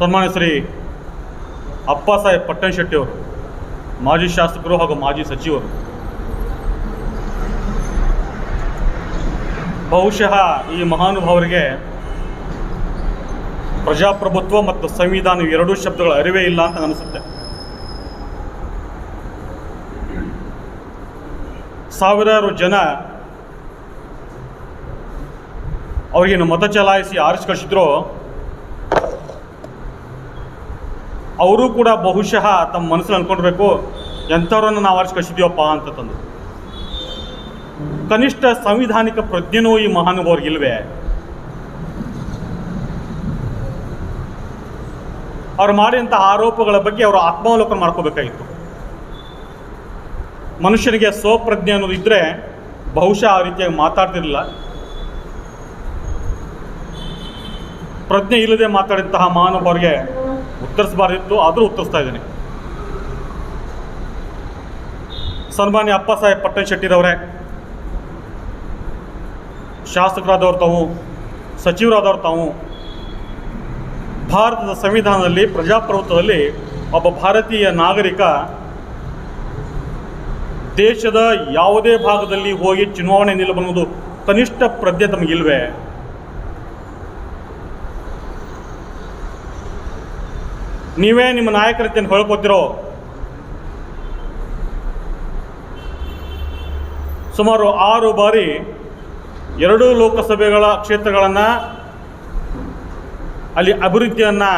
ಸನ್ಮಾನ್ಯ ಶ್ರೀ ಅಪ್ಪ ಸಾಹೇಬ್ ಪಟ್ಟಣ ಅವರು, ಮಾಜಿ ಶಾಸಕರು ಹಾಗೂ ಮಾಜಿ ಸಚಿವರು. ಬಹುಶಃ ಈ ಮಹಾನುಭಾವರಿಗೆ ಪ್ರಜಾಪ್ರಭುತ್ವ ಮತ್ತು ಸಂವಿಧಾನ ಎರಡೂ ಶಬ್ದಗಳ ಅರಿವೇ ಇಲ್ಲ ಅಂತ ಅನಿಸುತ್ತೆ ಸಾವಿರಾರು ಜನ ಅವರಿಗೇನು ಮತ ಚಲಾಯಿಸಿ ಆರಿಸಿ ಅವರು ಕೂಡ ಬಹುಶಃ ತಮ್ಮ ಮನಸ್ಸಲ್ಲಿ ಅಂದ್ಕೊಂಡಿರಬೇಕು ಎಂಥವ್ರನ್ನು ನಾವು ಆರ್ಚ್ ಕಳಿಸಿದ್ವಪ್ಪ ಅಂತ ತಂದು ಕನಿಷ್ಠ ಸಂವಿಧಾನಿಕ ಪ್ರಜ್ಞೆನೂ ಈ ಮಹಾನುಭಾವರಿಗಿಲ್ವೇ ಅವ್ರು ಮಾಡಿದಂಥ ಆರೋಪಗಳ ಬಗ್ಗೆ ಅವರು ಆತ್ಮಾವಲೋಕನ ಮಾಡ್ಕೋಬೇಕಾಗಿತ್ತು. ಮನುಷ್ಯನಿಗೆ ಸ್ವಪ್ರಜ್ಞೆ ಅನ್ನೋದು ಇದ್ದರೆ ಬಹುಶಃ ಆ ರೀತಿಯಾಗಿ ಮಾತಾಡ್ತಿರಲಿಲ್ಲ. ಪ್ರಜ್ಞೆ ಇಲ್ಲದೆ ಮಾತಾಡಿದಂತಹ ಮಹಾನುಭಾವರಿಗೆ ಉತ್ತರಿಸಬಾರ್ದಿತ್ತು ಆದರೂ ಉತ್ತರಿಸ್ತಾ ಇದ್ದೀನಿ. ಸನ್ಮಾನ್ಯ ಅಪ್ಪ ಸಾಹೇಬ್ ಪಟ್ಟಣ ಶೆಟ್ಟಿರವರೇ ಶಾಸಕರಾದವ್ರು ತಾವು, ಸಚಿವರಾದವ್ರು ತಾವು, ಭಾರತದ ಸಂವಿಧಾನದಲ್ಲಿ, ಪ್ರಜಾಪ್ರಭುತ್ವದಲ್ಲಿ ಒಬ್ಬ ಭಾರತೀಯ ನಾಗರಿಕ ದೇಶದ ಯಾವುದೇ ಭಾಗದಲ್ಲಿ ಹೋಗಿ ಚುನಾವಣೆ ನಿಲ್ಲಬನ್ನೋದು ಕನಿಷ್ಠ ಪ್ರಜ್ಞೆ ತಮಗಿಲ್ವೇ? ನೀವೇ ನಿಮ್ಮ ನಾಯಕರತ್ತೇನು ಹೇಳ್ಕೊತಿರೋ. ಸುಮಾರು ಆರು ಬಾರಿ ಎರಡೂ ಲೋಕಸಭೆಗಳ ಕ್ಷೇತ್ರಗಳನ್ನು ಅಲ್ಲಿ ಅಭಿವೃದ್ಧಿಯನ್ನು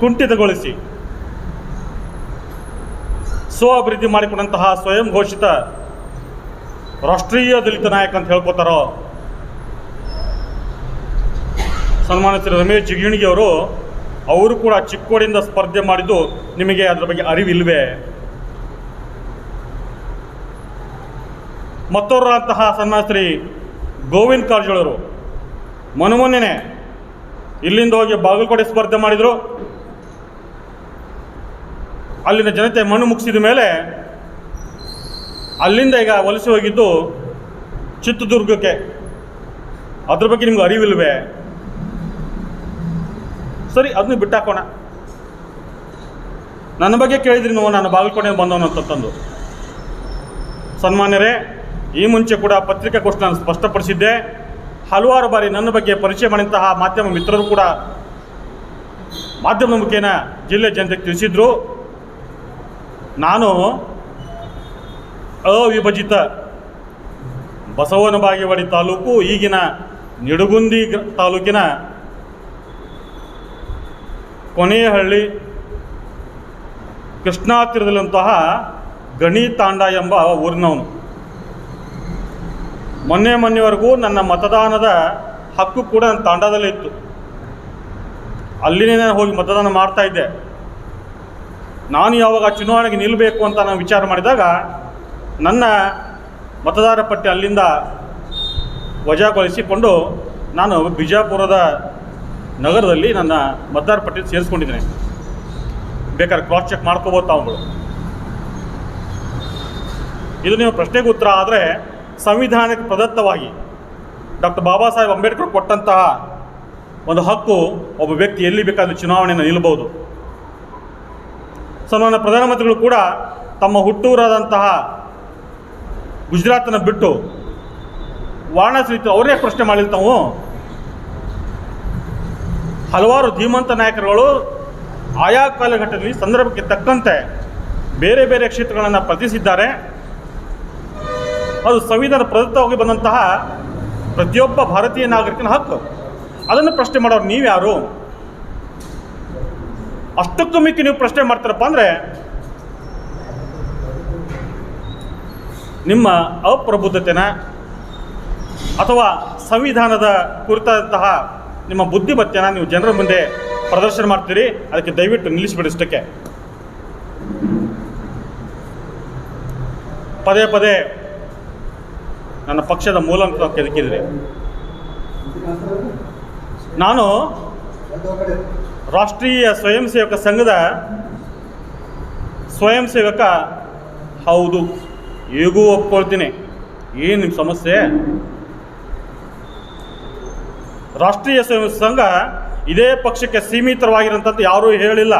ಕುಂಠಿತಗೊಳಿಸಿ ಸ್ವ ಅಭಿವೃದ್ಧಿ ಮಾಡಿಕೊಂಡಂತಹ ಸ್ವಯಂ ಘೋಷಿತ ರಾಷ್ಟ್ರೀಯ ದಲಿತ ನಾಯಕ ಅಂತ ಹೇಳ್ಕೊತಾರೋ. ಸನ್ಮಾನಿತ ರಮೇಶ್ ಜಿಗಿಣಿಗೆ ಅವರು ಅವರು ಕೂಡ ಚಿಕ್ಕೋಡಿಂದ ಸ್ಪರ್ಧೆ ಮಾಡಿದ್ದು ನಿಮಗೆ ಅದರ ಬಗ್ಗೆ ಅರಿವಿಲ್ವೇ? ಮತ್ತೊರಂತಹ ಸನ್ಯಾಸ್ತ್ರಿ ಗೋವಿಂದ್ ಕಾರಜೋಳರು ಮೊನ್ನೆ ಇಲ್ಲಿಂದ ಹೋಗಿ ಬಾಗಲಕೋಟೆ ಸ್ಪರ್ಧೆ ಮಾಡಿದರು. ಅಲ್ಲಿನ ಜನತೆ ಮಣ್ಣು ಮುಗಿಸಿದ ಮೇಲೆ ಅಲ್ಲಿಂದ ಈಗ ವಲಸೆ ಹೋಗಿದ್ದು ಚಿತ್ರದುರ್ಗಕ್ಕೆ. ಅದ್ರ ಬಗ್ಗೆ ನಿಮ್ಗೆ ಅರಿವಿಲ್ವೇ? ಸರಿ ಅದನ್ನ ಬಿಟ್ಟಾಕೋಣ. ನನ್ನ ಬಗ್ಗೆ ಕೇಳಿದ್ರಿ ನೀವು, ನಾನು ಬಾಗಲಕೋಟೆ ಬಂದವನು ಅಂತಂದು ಸನ್ಮಾನ್ಯರೇ, ಈ ಮುಂಚೆ ಕೂಡ ಪತ್ರಿಕಾಗೋಷ್ಠಿ ನಾನು ಸ್ಪಷ್ಟಪಡಿಸಿದ್ದೆ. ಹಲವಾರು ಬಾರಿ ನನ್ನ ಬಗ್ಗೆ ಪರಿಚಯ ಮಾಡಿದಂತಹ ಮಾಧ್ಯಮ ಮಿತ್ರರು ಕೂಡ ಮಾಧ್ಯಮದ ಮುಖೇನ ಜಿಲ್ಲೆ ಜನತೆಗೆ ತಿಳಿಸಿದ್ರು. ನಾನು ಅವಿಭಜಿತ ಬಸವನ ಬಾಗೇವಾಡಿ ತಾಲೂಕು, ಈಗಿನ ನಿಡುಗುಂದಿ ತಾಲೂಕಿನ ಕೊನೆಯಹಳ್ಳಿ ಹಳ್ಳಿ ತೀರದಲ್ಲಂತಹ ಗಣಿ ತಾಂಡ ಎಂಬ ಊರಿನವನು. ಮೊನ್ನೆ ಮೊನ್ನೆವರೆಗೂ ನನ್ನ ಮತದಾನದ ಹಕ್ಕು ಕೂಡ ನನ್ನ ತಾಂಡದಲ್ಲೇ ಇತ್ತು. ಅಲ್ಲಿನೇ ಹೋಗಿ ಮತದಾನ ಮಾಡ್ತಾ ಇದ್ದೆ. ನಾನು ಯಾವಾಗ ಚುನಾವಣೆಗೆ ನಿಲ್ಲಬೇಕು ಅಂತ ನಾನು ವಿಚಾರ ಮಾಡಿದಾಗ ನನ್ನ ಮತದಾರ ಪಟ್ಟಿ ಅಲ್ಲಿಂದ ವಜಾಗೊಳಿಸಿಕೊಂಡು ನಾನು ಬಿಜಾಪುರದ ನಗರದಲ್ಲಿ ನನ್ನ ಮತದಾರ ಪಟ್ಟಿ ಸೇರಿಸ್ಕೊಂಡಿದ್ದೇನೆ. ಬೇಕಾದ್ರೆ ಕ್ರಾಸ್ ಚೆಕ್ ಮಾಡ್ಕೋಬೋದು ತಾವುಗಳು. ಇದು ನೀವು ಪ್ರಶ್ನೆಗೆ ಉತ್ತರ ಆದರೆ ಸಂವಿಧಾನಕ್ಕೆ ಪ್ರದತ್ತವಾಗಿ ಡಾಕ್ಟರ್ ಬಾಬಾ ಸಾಹೇಬ್ ಅಂಬೇಡ್ಕರ್ ಕೊಟ್ಟಂತಹ ಒಂದು ಹಕ್ಕು ಒಬ್ಬ ವ್ಯಕ್ತಿ ಎಲ್ಲಿ ಬೇಕಾದರೂ ಚುನಾವಣೆಯನ್ನು ನಿಲ್ಲಬಹುದು ಸನ್ಮಾನ್ಯ ಪ್ರಧಾನಮಂತ್ರಿಗಳು ಕೂಡ ತಮ್ಮ ಹುಟ್ಟೂರಾದಂತಹ ಗುಜರಾತನ್ನು ಬಿಟ್ಟು ವಾರಣಾಸಿ ಅವರೇ ಪ್ರಶ್ನೆ ಮಾಡಿಲ್ಲ ತಾವು? ಹಲವಾರು ಧೀಮಂತ ನಾಯಕರುಗಳು ಆಯಾ ಕಾಲಘಟ್ಟದಲ್ಲಿ ಸಂದರ್ಭಕ್ಕೆ ತಕ್ಕಂತೆ ಬೇರೆ ಬೇರೆ ಕ್ಷೇತ್ರಗಳನ್ನು ಪ್ರತಿಸಿದ್ದಾರೆ. ಅದು ಸಂವಿಧಾನ ಪ್ರದತ್ತವಾಗಿ ಬಂದಂತಹ ಪ್ರತಿಯೊಬ್ಬ ಭಾರತೀಯ ನಾಗರಿಕನ ಹಕ್ಕು. ಅದನ್ನು ಪ್ರಶ್ನೆ ಮಾಡೋರು ನೀವ್ಯಾರು ಅಷ್ಟಕ್ಕೂ ಮಿಕ್ಕಿ ನೀವು ಪ್ರಶ್ನೆ ಮಾಡ್ತಾರಪ್ಪ ಅಂದರೆ ನಿಮ್ಮ ಅಪ್ರಬುದ್ಧತೆನ ಅಥವಾ ಸಂವಿಧಾನದ ಕುರಿತಾದಂತಹ ನಿಮ್ಮ ಬುದ್ಧಿಮತ್ತೆನ ನೀವು ಜನರ ಮುಂದೆ ಪ್ರದರ್ಶನ ಮಾಡ್ತೀರಿ, ಅದಕ್ಕೆ ದಯವಿಟ್ಟು ನಿಲ್ಲಿಸಿಬಿಡಿ ಇಷ್ಟಕ್ಕೆ. ಪದೇ ಪದೇ ನನ್ನ ಪಕ್ಷದ ಮೂಲ ಕೆದಕಿದ್ರಿ. ನಾನು ರಾಷ್ಟ್ರೀಯ ಸ್ವಯಂ ಸೇವಕ ಸಂಘದ ಸ್ವಯಂ ಸೇವಕ. ಹೌದು, ಹೇಗೂ ಒಪ್ಕೊಳ್ತೀನಿ. ಏನು ನಿಮ್ಮ ಸಮಸ್ಯೆ? ರಾಷ್ಟ್ರೀಯ ಸ್ವಯಂ ಸಂಘ ಇದೇ ಪಕ್ಷಕ್ಕೆ ಸೀಮಿತವಾಗಿರೋಂಥದ್ದು ಯಾರೂ ಹೇಳಿಲ್ಲ.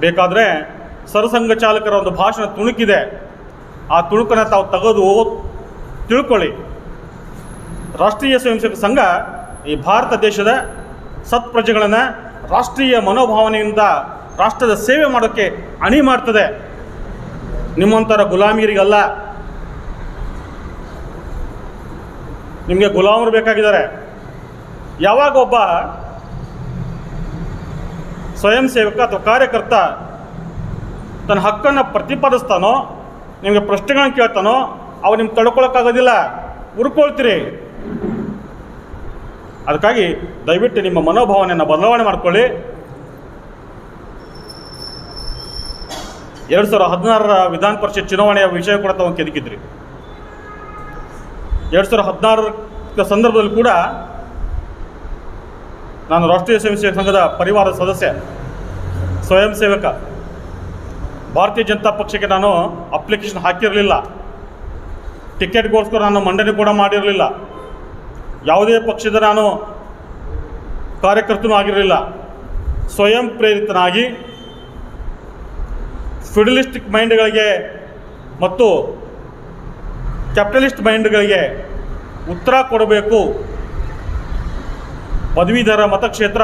ಬೇಕಾದರೆ ಸರಸಂಘ ಚಾಲಕರ ಒಂದು ಭಾಷಣ ತುಣುಕಿದೆ. ಆ ತುಣುಕನ್ನು ತಾವು ತೆಗೆದು ತಿಳ್ಕೊಳ್ಳಿ. ರಾಷ್ಟ್ರೀಯ ಸ್ವಯಂ ಸೇವಕ ಸಂಘ ಈ ಭಾರತ ದೇಶದ ಸತ್ಪ್ರಜೆಗಳನ್ನು ರಾಷ್ಟ್ರೀಯ ಮನೋಭಾವನೆಯಿಂದ ರಾಷ್ಟ್ರದ ಸೇವೆ ಮಾಡೋಕ್ಕೆ ಅಣಿ ಮಾಡ್ತದೆ. ನಿಮ್ಮಂಥರ ಗುಲಾಮಿಯರಿಗಲ್ಲ ನಿಮಗೆ ಗುಲಾಮರು ಬೇಕಾಗಿದ್ದಾರೆ. ಯಾವಾಗ ಒಬ್ಬ ಸ್ವಯಂ ಸೇವಕ ಅಥವಾ ಕಾರ್ಯಕರ್ತ ತನ್ನ ಹಕ್ಕನ್ನು ಪ್ರತಿಪಾದಿಸ್ತಾನೋ, ನಿಮಗೆ ಪ್ರಶ್ನೆಗಳನ್ನ ಕೇಳ್ತಾನೋ, ಅವ ನಿಮ್ಗೆ ತಡ್ಕೊಳಕ್ಕಾಗೋದಿಲ್ಲ. ಉರ್ಕೊಳ್ತೀರಿ ಅದಕ್ಕಾಗಿ ದಯವಿಟ್ಟು ನಿಮ್ಮ ಮನೋಭಾವನೆಯನ್ನು ಬದಲಾವಣೆ ಮಾಡ್ಕೊಳ್ಳಿ. ಎರಡು ಸಾವಿರದ ಹದಿನಾರರ ವಿಧಾನ ಪರಿಷತ್ ಚುನಾವಣೆಯ ವಿಷಯ ಕೂಡ ತಾವು ಕೆದಕಿದ್ರಿ. ಎರಡು ಸಾವಿರದ ಹದಿನಾರರ ಸಂದರ್ಭದಲ್ಲಿ ಕೂಡ ನಾನು ರಾಷ್ಟ್ರೀಯ ಸ್ವಯಂ ಸೇವಕ ಸಂಘದ ಪರಿವಾರದ ಸದಸ್ಯ, ಸ್ವಯಂ ಸೇವಕ. ಭಾರತೀಯ ಜನತಾ ಪಕ್ಷಕ್ಕೆ ನಾನು ಅಪ್ಲಿಕೇಶನ್ ಹಾಕಿರಲಿಲ್ಲ. ಟಿಕೆಟ್ಗೋಸ್ಕರ ನಾನು ಮಂಡನೆ ಕೂಡ ಮಾಡಿರಲಿಲ್ಲ. ಯಾವುದೇ ಪಕ್ಷದ ನಾನು ಕಾರ್ಯಕರ್ತನೂ ಆಗಿರಲಿಲ್ಲ. ಸ್ವಯಂ ಪ್ರೇರಿತನಾಗಿ ಫಿಡಲಿಸ್ಟಿಕ್ ಮೈಂಡ್ಗಳಿಗೆ ಮತ್ತು ಕ್ಯಾಪಿಟಲಿಸ್ಟ್ ಮೈಂಡ್ಗಳಿಗೆ ಉತ್ತರ ಕೊಡಬೇಕು. ಪದವೀಧರ ಮತಕ್ಷೇತ್ರ.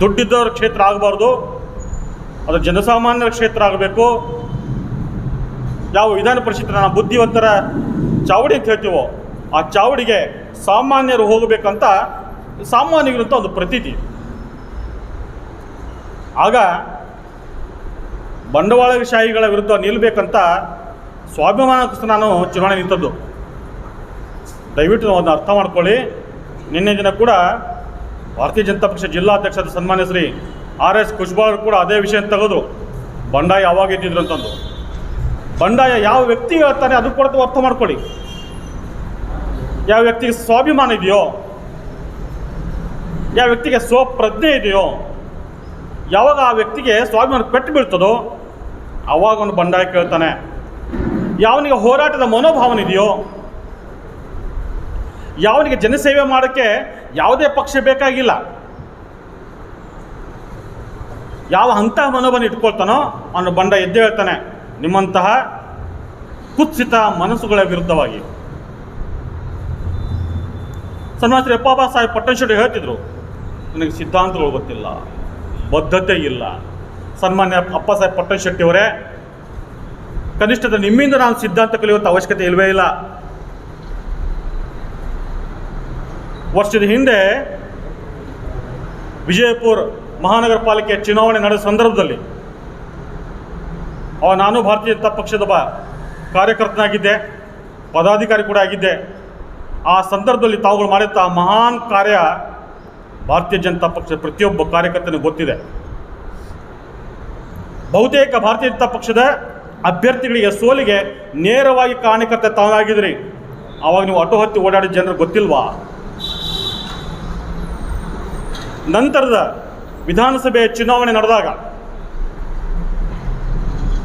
ದುಡ್ಡಿದ್ದವರ ಕ್ಷೇತ್ರ ಆಗಬಾರ್ದು. ಅದು ಜನಸಾಮಾನ್ಯರ ಕ್ಷೇತ್ರ ಆಗಬೇಕು. ಯಾವ ವಿಧಾನ ಪರಿಷತ್ ನಾವು ಬುದ್ಧಿವಂತರ ಚಾವಡಿ ಅಂತ ಹೇಳ್ತೀವೋ, ಆ ಚಾವಡಿಗೆ ಸಾಮಾನ್ಯರು ಹೋಗಬೇಕಂತ ಸಾಮಾನ್ಯರಿಗಿರುವಂಥ ಒಂದು ಪ್ರತೀತಿ. ಆಗ ಬಂಡವಾಳಶಾಹಿಗಳ ವಿರುದ್ಧ ನಿಲ್ಲಬೇಕಂತ ಸ್ವಾಭಿಮಾನ ನಾನು ಚುನಾವಣೆ ನಿಂತದ್ದು. ದಯವಿಟ್ಟು ಅದನ್ನು ಅರ್ಥ ಮಾಡ್ಕೊಳ್ಳಿ. ನಿನ್ನೆ ದಿನ ಕೂಡ ಭಾರತೀಯ ಜನತಾ ಪಕ್ಷ ಜಿಲ್ಲಾಧ್ಯಕ್ಷರ ಸನ್ಮಾನ್ಯ ಶ್ರೀ ಆರ್ ಎಸ್ ಖುಷ್ಬಾರ್ ಕೂಡ ಅದೇ ವಿಷಯ ತೆಗೆದು ಬಂಡಾಯ ಯಾವಾಗ ಇದ್ದಿದ್ರು ಅಂತಂದು. ಬಂಡಾಯ ಯಾವ ವ್ಯಕ್ತಿ ಹೇಳ್ತಾನೆ ಅದು ಕೂಡ ಅರ್ಥ ಮಾಡ್ಕೊಳ್ಳಿ. ಯಾವ ವ್ಯಕ್ತಿಗೆ ಸ್ವಾಭಿಮಾನ ಇದೆಯೋ, ಯಾವ ವ್ಯಕ್ತಿಗೆ ಸ್ವಪ್ರಜ್ಞೆ ಇದೆಯೋ ಯಾವಾಗ ಆ ವ್ಯಕ್ತಿಗೆ ಸ್ವಾಭಿಮಾನ ಪೆಟ್ಟು ಬೀಳ್ತದೋ ಆವಾಗ ಅವನು ಬಂಡಾಯ ಕೇಳ್ತಾನೆ. ಯಾವನಿಗೆ ಹೋರಾಟದ ಮನೋಭಾವನೆ ಇದೆಯೋ, ಯಾವನಿಗೆ ಜನಸೇವೆ ಮಾಡೋಕ್ಕೆ ಯಾವುದೇ ಪಕ್ಷ ಬೇಕಾಗಿಲ್ಲ. ಯಾವ ಅಂತಹ ಮನೋಭಾವನೆ ಇಟ್ಕೊಳ್ತಾನೋ, ಅವನು ಬಂಡ ಎದ್ದೇ ಹೇಳ್ತಾನೆ, ನಿಮ್ಮಂತಹ ಕುತ್ಸಿತ ಮನಸ್ಸುಗಳ ವಿರುದ್ಧವಾಗಿ. ಸನ್ಮಾಸ್ತ್ರಿ ಅಪ್ಪಾಬಾ ಅಪ್ಪ ಸಾಹೇಬ್ ಪಟ್ಟಣಶೆಟ್ಟಿ ಹೇಳ್ತಿದ್ರು, ನನಗೆ ಸಿದ್ಧಾಂತಗಳು ಗೊತ್ತಿಲ್ಲ. ಬದ್ಧತೆ ಇಲ್ಲ. ಸನ್ಮಾನ್ಯ ಅಪ್ಪ ಸಾಹೇಬ್ ಪಟ್ಟಣ ಶೆಟ್ಟಿ ಅವರೇ ಕನಿಷ್ಠದ ನಿಮ್ಮಿಂದ ನಾನು ಸಿದ್ಧಾಂತ ಕಲಿಯುವಂಥ ಅವಶ್ಯಕತೆ ಇಲ್ಲವೇ ಇಲ್ಲ. ವರ್ಷದ ಹಿಂದೆ ವಿಜಯಪುರ ಮಹಾನಗರ ಪಾಲಿಕೆ ಚುನಾವಣೆ ನಡೆದ ಸಂದರ್ಭದಲ್ಲಿ, ಅವ ನಾನು ಭಾರತೀಯ ಜನತಾ ಪಕ್ಷದ ಒಬ್ಬ ಕಾರ್ಯಕರ್ತನಾಗಿದ್ದೆ, ಪದಾಧಿಕಾರಿ ಕೂಡ ಆಗಿದ್ದೆ. ಆ ಸಂದರ್ಭದಲ್ಲಿ ತಾವುಗಳು ಮಾಡಿದಂಥ ಮಹಾನ್ ಕಾರ್ಯ ಭಾರತೀಯ ಜನತಾ ಪಕ್ಷದ ಪ್ರತಿಯೊಬ್ಬ ಕಾರ್ಯಕರ್ತನಿಗೆ ಗೊತ್ತಿದೆ. ಬಹುತೇಕ ಭಾರತೀಯ ಜನತಾ ಪಕ್ಷದ ಅಭ್ಯರ್ಥಿಗಳಿಗೆ ಸೋಲಿಗೆ ನೇರವಾಗಿ ಕಾರಣಕರ್ತ ತಾವಾಗಿದ್ರಿ ಆವಾಗ ನೀವು ಆಟೋ ಹತ್ತಿ ಓಡಾಡಿದ ಜನರು ಗೊತ್ತಿಲ್ವಾ? ನಂತರದ ವಿಧಾನಸಭೆ ಚುನಾವಣೆ ನಡೆದಾಗ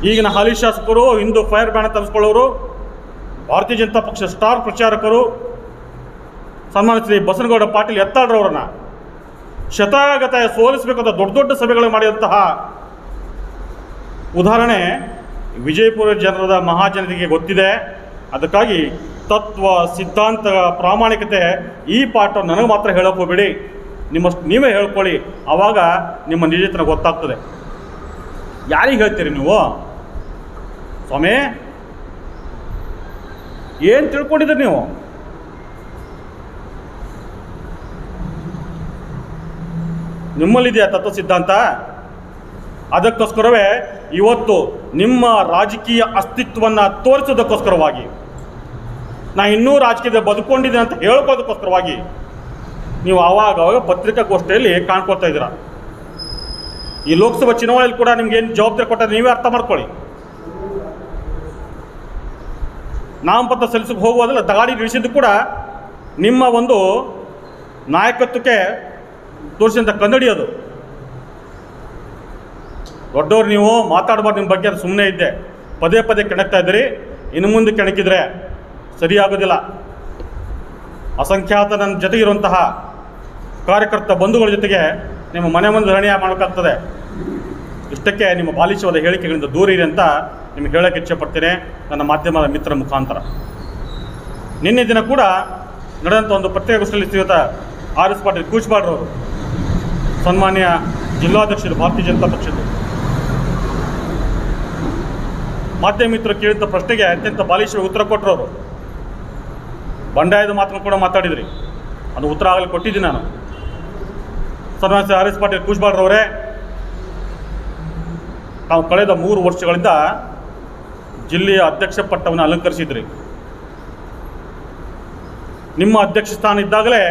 ಈಗಿನ ಹಾಲಿ ಶಾಸಕರು, ಹಿಂದೂ ಫೈರ್ ಬ್ಯಾನ್ ತರಿಸ್ಕೊಳ್ಳೋರು, ಭಾರತೀಯ ಜನತಾ ಪಕ್ಷ ಸ್ಟಾರ್ ಪ್ರಚಾರಕರು ಸನ್ಮಾನ ಶ್ರೀ ಬಸನಗೌಡ ಪಾಟೀಲ್ ಎತ್ತಾಡ್ರವರನ್ನ ಶತಾಗತ ಸೋಲಿಸಬೇಕಂತ ದೊಡ್ಡ ದೊಡ್ಡ ಸಭೆಗಳು ಮಾಡಿದಂತಹ ಉದಾಹರಣೆ ವಿಜಯಪುರ ಜನರದ ಮಹಾಜನತೆಗೆ ಗೊತ್ತಿದೆ. ಅದಕ್ಕಾಗಿ ತತ್ವ, ಸಿದ್ಧಾಂತ, ಪ್ರಾಮಾಣಿಕತೆ ಈ ಪಾಠ ನನಗೆ ಮಾತ್ರ ಹೇಳೋಕೋಬೇಡಿ ನಿಮ್ಮಷ್ಟು ನೀವೇ ಹೇಳ್ಕೊಳ್ಳಿ. ಆವಾಗ ನಿಮ್ಮ ನಿಜತನ ಗೊತ್ತಾಗ್ತದೆ. ಯಾರಿಗೆ ಹೇಳ್ತೀರಿ ನೀವು? ಸ್ವಾಮಿ, ಏನು ತಿಳ್ಕೊಂಡಿದ್ದೀರಿ ನೀವು? ನಿಮ್ಮಲ್ಲಿದೆಯಾ ತತ್ವ ಸಿದ್ಧಾಂತ ಅದಕ್ಕೋಸ್ಕರವೇ ಇವತ್ತು ನಿಮ್ಮ ರಾಜಕೀಯ ಅಸ್ತಿತ್ವವನ್ನು ತೋರಿಸೋದಕ್ಕೋಸ್ಕರವಾಗಿ, ನಾ ಇನ್ನೂ ರಾಜಕೀಯದ ಬದುಕೊಂಡಿದ್ದೆ ಅಂತ ಹೇಳ್ಕೋದಕ್ಕೋಸ್ಕರವಾಗಿ ನೀವು ಆವಾಗ ಅವಾಗ ಪತ್ರಿಕಾಗೋಷ್ಠಿಯಲ್ಲಿ ಕಾಣ್ಕೊಳ್ತಾ ಇದ್ದೀರಾ? ಈ ಲೋಕಸಭಾ ಚುನಾವಣೆಯಲ್ಲಿ ಕೂಡ ನಿಮ್ಗೆ ಏನು ಜವಾಬ್ದಾರಿ ಕೊಟ್ಟರೆ ನೀವೇ ಅರ್ಥ ಮಾಡ್ಕೊಳ್ಳಿ. ನಾಮಪತ್ರ ಸಲ್ಲಿಸಕ್ಕೆ ಹೋಗುವುದಲ್ಲ ದಗಾಡಿ ಇಳಿಸಿದ್ದು ಕೂಡ ನಿಮ್ಮ ಒಂದು ನಾಯಕತ್ವಕ್ಕೆ ತೋರಿಸಿದಂಥ ಕನ್ನಡಿ ಅದು. ದೊಡ್ಡವ್ರು ನೀವು ಮಾತಾಡಬಾರ್ದು ನಿಮ್ಮ ಬಗ್ಗೆ ಅದು ಸುಮ್ಮನೆ ಇದ್ದೆ. ಪದೇ ಪದೇ ಕೆಣಕ್ತಾ ಇದ್ದೀರಿ. ಇನ್ನು ಮುಂದೆ ಕೆಣಕಿದ್ರೆ ಸರಿಯಾಗೋದಿಲ್ಲ. ಅಸಂಖ್ಯಾತ ನನ್ನ ಜೊತೆಗಿರುವಂತಹ ಕಾರ್ಯಕರ್ತ ಬಂಧುಗಳ ಜೊತೆಗೆ ನಿಮ್ಮ ಮನೆ ಮುಂದೆ ಧರಣಿಯ ಮಾಡಬೇಕಾಗ್ತದೆ. ಇಷ್ಟಕ್ಕೆ ನಿಮ್ಮ ಬಾಲಿಶವಾದ ಹೇಳಿಕೆಗಳಿಂದ ದೂರ ಇದೆ ಅಂತ ನಿಮಗೆ ಹೇಳೋಕ್ಕೆ ಇಚ್ಛೆಪಡ್ತೇನೆ. ನನ್ನ ಮಾಧ್ಯಮದ ಮಿತ್ರ ಮುಖಾಂತರ. ನಿನ್ನೆ ದಿನ ಕೂಡ ನಡೆದಂಥ ಒಂದು ಪತ್ರಿಕಾಗೋಷ್ಠಿಯಲ್ಲಿ ಸಿಗುತ್ತಾ ಆರ್ ಎಸ್ ಪಾಟೀಲ್ ಕೂಚ್ಬಾಡ್ರವರು. ಸನ್ಮಾನ್ಯ ಜಿಲ್ಲಾಧ್ಯಕ್ಷರು, ಭಾರತೀಯ ಜನತಾ ಪಕ್ಷದ ಮಿತ್ರರು ಕೇಳಿದ ಪ್ರಶ್ನೆಗೆ ಅತ್ಯಂತ ಬಾಲಿಶವಾಗಿ ಉತ್ತರ ಕೊಟ್ಟರು ಅವರು ಬಂಡಾಯದ ಮಾತನ್ನು ಕೂಡ ಮಾತಾಡಿದ್ರಿ. ಅದು ಉತ್ತರ ಆಗಲಿ ಕೊಟ್ಟಿದ್ದೀನಿ ನಾನು. ಸನ್ಮಾನ್ಯ ಆರ್ ಎಸ್ ಪಾಟೀಲ್ ಕೂಜ್ಬಾಡ್ರವರೇ ನಾವು ಕಳೆದ ಮೂರು ವರ್ಷಗಳಿಂದ ಜಿಲ್ಲೆಯ ಅಧ್ಯಕ್ಷ ಪಟ್ಟವನ್ನು ಅಲಂಕರಿಸಿದ್ರಿ. ನಿಮ್ಮ ಅಧ್ಯಕ್ಷ ಸ್ಥಾನ ಇದ್ದಾಗಲೇ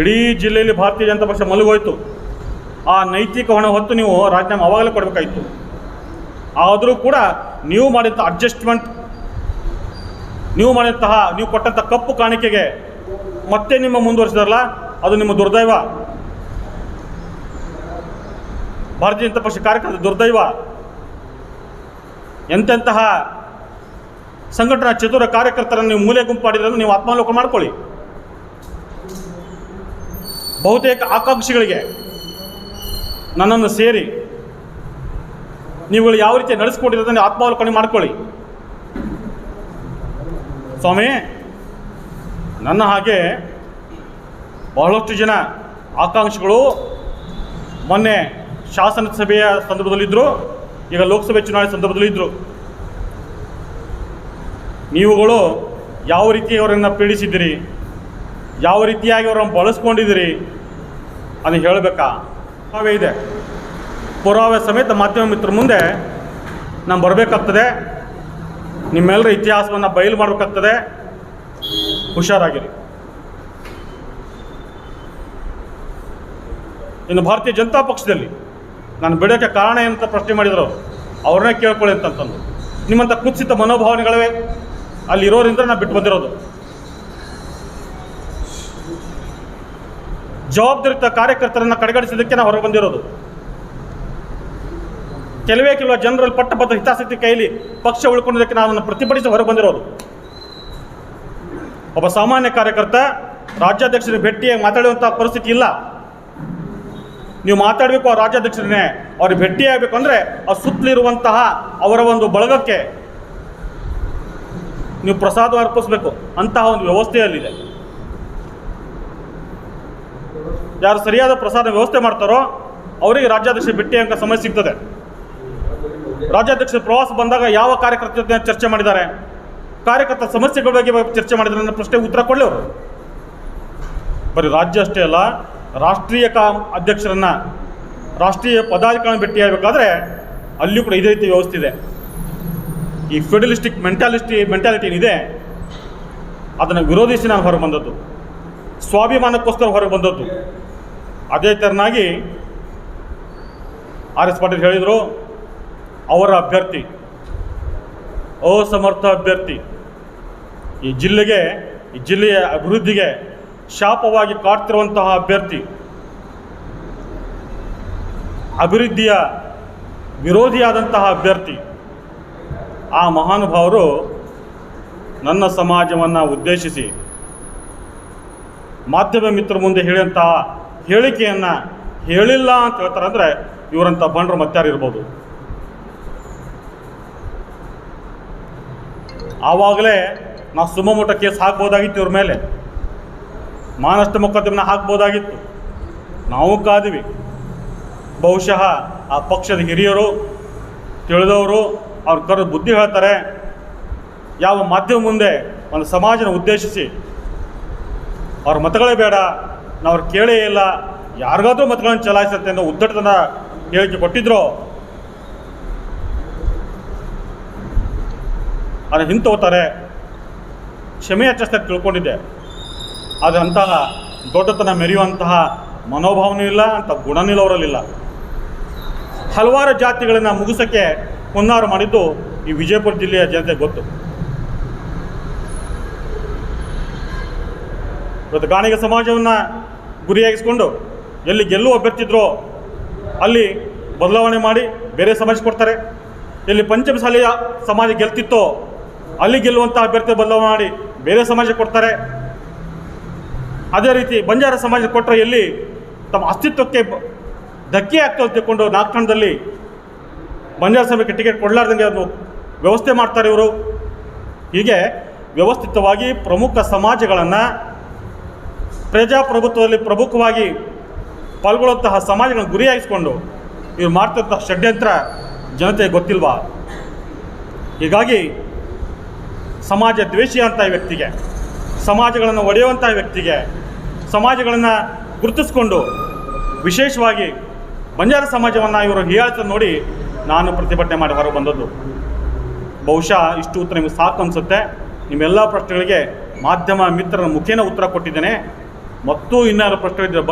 ಇಡೀ ಜಿಲ್ಲೆಯಲ್ಲಿ ಭಾರತೀಯ ಜನತಾ ಪಕ್ಷ ಮಲಗೋಯ್ತು. ಆ ನೈತಿಕ ಹೊಣೆ ಹೊತ್ತು ನೀವು ರಾಜೀನಾಮೆ ಆವಾಗಲೇ ಕೊಡಬೇಕಾಯಿತು. ಆದರೂ ಕೂಡ ನೀವು ಮಾಡಿದಂಥ ಅಡ್ಜಸ್ಟ್ಮೆಂಟ್ ನೀವು ಮಾಡಿದಂತಹ, ನೀವು ಕೊಟ್ಟಂಥ ಕಪ್ಪು ಕಾಣಿಕೆಗೆ ಮತ್ತೆ ನಿಮ್ಮ ಮುಂದುವರಿಸಿದಾರಲ್ಲ, ಅದು ನಿಮ್ಮ ದುರ್ದೈವ. ಭಾರತೀಯ ಜನತಾ ಪಕ್ಷ ಕಾರ್ಯಕರ್ತರ ದುರ್ದೈವ. ಎಂತೆಂತಹ ಸಂಘಟನಾ ಚತುರ ಕಾರ್ಯಕರ್ತರನ್ನು ನೀವು ಮೂಲೆ ಗುಂಪು ಮಾಡಿದ್ರೆ ನೀವು ಆತ್ಮಾವಲೋಕನ ಮಾಡ್ಕೊಳ್ಳಿ. ಬಹುತೇಕ ಆಕಾಂಕ್ಷಿಗಳಿಗೆ ನನ್ನನ್ನು ಸೇರಿ ನೀವುಗಳು ಯಾವ ರೀತಿ ನಡೆಸ್ಕೊಂಡಿರೋದನ್ನು ಆತ್ಮಾವಲೋಕನೆ ಮಾಡ್ಕೊಳ್ಳಿ. ಸ್ವಾಮಿ, ನನ್ನ ಹಾಗೆ ಬಹಳಷ್ಟು ಜನ ಆಕಾಂಕ್ಷಿಗಳು ಮೊನ್ನೆ ಶಾಸನ ಸಭೆಯ ಸಂದರ್ಭದಲ್ಲಿದ್ದರು ಈಗ ಲೋಕಸಭೆ ಚುನಾವಣೆ ಸಂದರ್ಭದಲ್ಲಿದ್ದರು ನೀವುಗಳು ಯಾವ ರೀತಿ ಅವರನ್ನು ಪೀಡಿಸಿದ್ದೀರಿ? ಯಾವ ರೀತಿಯಾಗಿ ಅವ್ರನ್ನ ಬಳಸ್ಕೊಂಡಿದ್ದೀರಿ ಅದು ಹೇಳಬೇಕಾ? ಪುರಾವೆ ಇದೆ. ಪುರಾವೆ ಸಮೇತ ಮಾಧ್ಯಮ ಮಿತ್ರ ಮುಂದೆ ನಾನು ಬರಬೇಕಾಗ್ತದೆ. ನಿಮ್ಮೆಲ್ಲರ ಇತಿಹಾಸವನ್ನು ಬಯಲು ಮಾಡಬೇಕಾಗ್ತದೆ. ಹುಷಾರಾಗಿರಿ. ಇನ್ನು ಭಾರತೀಯ ಜನತಾ ಪಕ್ಷದಲ್ಲಿ ನಾನು ಬಿಡೋಕ್ಕೆ ಕಾರಣ ಏನಂತ ಪ್ರಶ್ನೆ ಮಾಡಿದರು ಅವ್ರನ್ನೇ ಕೇಳ್ಕೊಳ್ಳಿ ಅಂತಂತಂದು. ನಿಮ್ಮಂಥ ಕುತ್ಸಿತ ಮನೋಭಾವನೆಗಳೇ ಅಲ್ಲಿರೋರಿಂದ ನಾನು ಬಿಟ್ಟು ಬಂದಿರೋದು. ಜವಾಬ್ದಾರಿತ ಕಾರ್ಯಕರ್ತರನ್ನು ಕಡೆಗಣಿಸಿದ್ದಕ್ಕೆ ನಾವು ಹೊರಗೆ ಬಂದಿರೋದು ಕೆಲವೇ ಕೆಲವು ಜನರಲ್ಲಿ ಪಟ್ಟಬದ್ಧ ಹಿತಾಸಕ್ತಿ ಕೈಲಿ ಪಕ್ಷ ಉಳ್ಕೊಂಡಿದ್ದಕ್ಕೆ ಅದನ್ನು ಪ್ರತಿಭಟಿಸಿ ಹೊರಗೆ ಬಂದಿರೋದು ಒಬ್ಬ ಸಾಮಾನ್ಯ ಕಾರ್ಯಕರ್ತ ರಾಜ್ಯಾಧ್ಯಕ್ಷರಿಗೆ ಭೇಟಿಯಾಗಿ ಮಾತಾಡುವಂಥ ಪರಿಸ್ಥಿತಿ ಇಲ್ಲ. ನೀವು ಮಾತಾಡಬೇಕು, ಆ ರಾಜ್ಯಾಧ್ಯಕ್ಷರನ್ನೇ ಅವ್ರಿಗೆ ಭೇಟಿಯಾಗಬೇಕು ಅಂದರೆ ಆ ಸುತ್ತಲಿರುವಂತಹ ಅವರ ಒಂದು ಬಳಗಕ್ಕೆ ನೀವು ಪ್ರಸಾದ ಅರ್ಪಿಸಬೇಕು. ಅಂತಹ ಒಂದು ವ್ಯವಸ್ಥೆಯಲ್ಲಿದೆ. ಯಾರು ಸರಿಯಾದ ಪ್ರಸಾದ ವ್ಯವಸ್ಥೆ ಮಾಡ್ತಾರೋ ಅವರಿಗೆ ರಾಜ್ಯಾಧ್ಯಕ್ಷ ಭೇಟಿಯಾಗ ಸಮಯ ಸಿಗ್ತದೆ. ರಾಜ್ಯಾಧ್ಯಕ್ಷ ಪ್ರವಾಸ ಬಂದಾಗ ಯಾವ ಕಾರ್ಯಕರ್ತರ ಜೊತೆ ಚರ್ಚೆ ಮಾಡಿದ್ದಾರೆ ಕಾರ್ಯಕರ್ತ ಸಮಸ್ಯೆಗಳ ಬಗ್ಗೆ ಚರ್ಚೆ ಮಾಡಿದ್ದಾರೆ ಅನ್ನೋ ಪ್ರಶ್ನೆಗೆ ಉತ್ತರ ಕೊಡಲಿ ಅವರು. ಬರೀ ರಾಜ್ಯ ಅಷ್ಟೇ ಅಲ್ಲ, ರಾಷ್ಟ್ರೀಯ ಕಾ ಅಧ್ಯಕ್ಷರನ್ನ ರಾಷ್ಟ್ರೀಯ ಪದಾಧಿಕಾರಿ ಭೇಟಿಯಾಗಬೇಕಾದ್ರೆ ಅಲ್ಲಿಯೂ ಕೂಡ ಇದೇ ರೀತಿ ವ್ಯವಸ್ಥೆ ಇದೆ. ಈ ಫೆಡಲಿಸ್ಟಿಕ್ ಮೆಂಟಾಲಿಸ್ಟಿ, ಮೆಂಟಾಲಿಟಿ ಏನಿದೆ, ಅದನ್ನು ವಿರೋಧಿಸಿ ನಾನು ಹೊರಗೆ ಬಂದದ್ದು. ಸ್ವಾಭಿಮಾನಕ್ಕೋಸ್ಕರ ಹೊರಗೆ ಬಂದದ್ದು. ಅದೇ ಥರನಾಗಿ ಆರ್ ಎಸ್ ಪಾಟೀಲ್ ಹೇಳಿದರು, ಅವರ ಅಭ್ಯರ್ಥಿ, ಅಸಮರ್ಥ ಅಭ್ಯರ್ಥಿ, ಈ ಜಿಲ್ಲೆಗೆ, ಈ ಜಿಲ್ಲೆಯ ಅಭಿವೃದ್ಧಿಗೆ ಶಾಪವಾಗಿ ಕಾಡ್ತಿರುವಂತಹ ಅಭ್ಯರ್ಥಿ, ಅಭಿವೃದ್ಧಿಯ ವಿರೋಧಿಯಾದಂತಹ ಅಭ್ಯರ್ಥಿ, ಆ ಮಹಾನುಭಾವರು ನನ್ನ ಸಮಾಜವನ್ನು ಉದ್ದೇಶಿಸಿ, ಮಾಧ್ಯಮ ಮಿತ್ರ ಮುಂದೆ ಹೇಳಿದಂತಹ ಹೇಳಿಕೆಯನ್ನು ಹೇಳಿಲ್ಲ ಅಂತ ಹೇಳ್ತಾರೆ ಅಂದರೆ ಇವರಂಥ ಬಂಡ್ರು ಮತ್ತಾರು ಇರ್ಬೋದು. ಆವಾಗಲೇ ನಾವು ಸುಮಮೂಟ ಕೇಸ್ ಹಾಕ್ಬೋದಾಗಿತ್ತು ಇವ್ರ ಮೇಲೆ. ಮಾನಷ್ಟ ಮೊಕದ್ದಮನ ಹಾಕ್ಬೋದಾಗಿತ್ತು. ನಾವು ಕಾದಿವಿ. ಬಹುಶಃ ಆ ಪಕ್ಷದ ಹಿರಿಯರು, ತಿಳಿದವರು ಅವ್ರ ಕರೆದು ಬುದ್ಧಿ ಹೇಳ್ತಾರೆ, ಯಾವ ಮಾಧ್ಯಮ ಮುಂದೆ ಒಂದು ಸಮಾಜನ ಉದ್ದೇಶಿಸಿ ಅವ್ರ ಮತಗಳೇ ಬೇಡ ನಾವು ಕೇಳೇ ಇಲ್ಲ. ಯಾರಿಗಾದ್ರೂ ಮತಗಳನ್ನು ಚಲಾಯಿಸುತ್ತೆ ಅನ್ನೋ ಉದ್ದಟತನ ಹೇಳಿಕೆ ಕೊಟ್ಟಿದ್ರು. ಅದನ್ನು ಹಿಂತೋತಾರೆ ಕ್ಷಮೆ ಯಾಚಿಸ್ತಾರೆ ತಿಳ್ಕೊಂಡಿದ್ದೆ. ಆದರೆ ಅಂತಹ ದೊಡ್ಡತನ ಮೆರೆಯುವಂತಹ ಮನೋಭಾವನೂ ಇಲ್ಲ ಅಂತ ಗುಣನೂ ಅವರಲ್ಲಿಲ್ಲ. ಹಲವಾರು ಜಾತಿಗಳನ್ನು ಮುಗಿಸೋಕ್ಕೆ ಹುನ್ನಾರು ಮಾಡಿದ್ದು ಈ ವಿಜಯಪುರ ಜಿಲ್ಲೆಯ ಜನತೆ ಗೊತ್ತು. ಇವತ್ತು ಗಾಣಿಗ ಸಮಾಜವನ್ನು ಗುರಿಯಾಗಿಸ್ಕೊಂಡು ಎಲ್ಲಿ ಗೆಲ್ಲುವ ಅಭ್ಯರ್ಥಿದ್ರೋ ಅಲ್ಲಿ ಬದಲಾವಣೆ ಮಾಡಿ ಬೇರೆ ಸಮಾಜ ಕೊಡ್ತಾರೆ. ಎಲ್ಲಿ ಪಂಚಮಸಾಲಿಯ ಸಮಾಜ ಗೆಲ್ತಿತ್ತೋ ಅಲ್ಲಿ ಗೆಲ್ಲುವಂಥ ಅಭ್ಯರ್ಥಿ ಬದಲಾವಣೆ ಮಾಡಿ ಬೇರೆ ಸಮಾಜ ಕೊಡ್ತಾರೆ. ಅದೇ ರೀತಿ ಬಂಜಾರ ಸಮಾಜ ಕೊಟ್ಟರೆ ಎಲ್ಲಿ ತಮ್ಮ ಅಸ್ತಿತ್ವಕ್ಕೆ ಧಕ್ಕೆ ಆಗ್ತದೆ ತಿಳ್ಕೊಂಡು ನಾಲ್ಕಣದಲ್ಲಿ ಬಂಜಾರ ಸಭೆಗೆ ಟಿಕೆಟ್ ಕೊಡಲಾರ್ದಂಗೆ ಅದು ವ್ಯವಸ್ಥೆ ಮಾಡ್ತಾರೆ ಇವರು. ಹೀಗೆ ವ್ಯವಸ್ಥಿತವಾಗಿ ಪ್ರಮುಖ ಸಮಾಜಗಳನ್ನು ಪ್ರಜಾಪ್ರಭುತ್ವದಲ್ಲಿ ಪ್ರಮುಖವಾಗಿ ಪಾಲ್ಗೊಳ್ಳುವಂತಹ ಸಮಾಜಗಳನ್ನು ಗುರಿಯಾಗಿಸಿಕೊಂಡು ಇವರು ಮಾಡ್ತಿರುವಂತಹ ಷಡ್ಯಂತ್ರ ಜನತೆಗೆ ಗೊತ್ತಿಲ್ವಾ? ಹೀಗಾಗಿ ಸಮಾಜ ದ್ವೇಷಿ ಅಂತ ವ್ಯಕ್ತಿಗೆ, ಸಮಾಜಗಳನ್ನು ಒಡೆಯುವಂಥ ವ್ಯಕ್ತಿಗೆ, ಸಮಾಜಗಳನ್ನು ಗುರುತಿಸ್ಕೊಂಡು ವಿಶೇಷವಾಗಿ ಬಂಜಾರ ಸಮಾಜವನ್ನು ಇವರು ಹೀಯಾಳ್ತ ನೋಡಿ ನಾನು ಪ್ರತಿಭಟನೆ ಮಾಡಿ ಹೊರಗೆ ಬಂದದ್ದು. ಬಹುಶಃ ಇಷ್ಟು ಉತ್ತರ ನಿಮಗೆ ಸಾಕು ಅನಿಸುತ್ತೆ. ನಿಮ್ಮೆಲ್ಲ ಪ್ರಶ್ನೆಗಳಿಗೆ ಮಾಧ್ಯಮ ಮಿತ್ರರ ಮುಖೇನ ಉತ್ತರ ಕೊಟ್ಟಿದ್ದೇನೆ. ಮತ್ತು ಇನ್ನಾರು ಪ್ರಶ್ನೆಗಳಿದ್ದರೆ